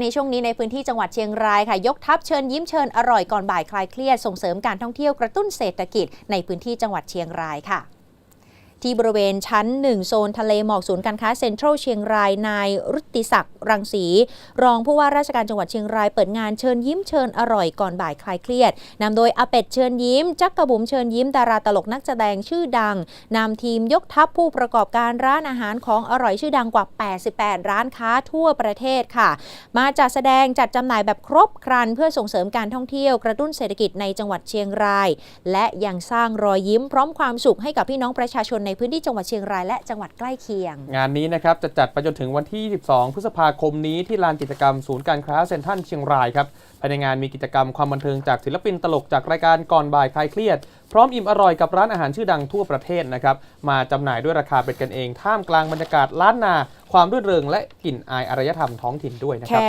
ในช่วงนี้ในพื้นที่จังหวัดเชียงรายค่ะ ยกทัพเชิญยิ้มเชิญอร่อยก่อนบ่ายคลายเครียดส่งเสริมการท่องเที่ยวกระตุ้นเศรษฐกิจในพื้นที่จังหวัดเชียงรายค่ะ ที่บริเวณชั้น 1 โซนทะเลหมอกศูนย์การค้าเซ็นทรัลเชียงรายนายรุติศักดิ์รังสี รองผู้ว่าราชการจังหวัดเชียงรายเปิดงานเชิญยิ้มเชิญอร่อยก่อนบ่ายคลายเครียดนำโดยอาเป็ดเชิญยิ้ม จักกระบุ๋มเชิญยิ้มดาราตลกนักแสดงชื่อดังนำทีมยกทัพผู้ประกอบการร้านอาหารของอร่อยชื่อดังกว่า 88 ร้านค้าทั่วประเทศค่ะ มาจัดแสดงจัดจำหน่ายแบบครบครันเพื่อส่งเสริมการท่องเที่ยวกระตุ้นเศรษฐกิจในจังหวัดเชียงราย และยังสร้างรอยยิ้มพร้อมความสุขให้กับพี่น้องประชาชนในพื้นที่จังหวัดเชียงรายและจังหวัดใกล้เคียง งานนี้นะครับจะจัดไปจนถึงวันที่ 22 พฤษภาคมนี้ที่ลานกิจกรรมศูนย์การค้าเซ็นทรัลเชียงรายครับภายในงานมีกิจกรรมความบันเทิงจากศิลปินตลกจากรายการก่อนบ่ายคลายเครียด พร้อมอิ่มอร่อยกับร้านอาหารชื่อดังทั่วประเทศนะครับมาจำหน่ายด้วยราคาเป็นกันเอง ท่ามกลางบรรยากาศล้านนา ความรื่นเริงและกลิ่นอายอารยธรรมท้องถิ่นด้วยนะครับ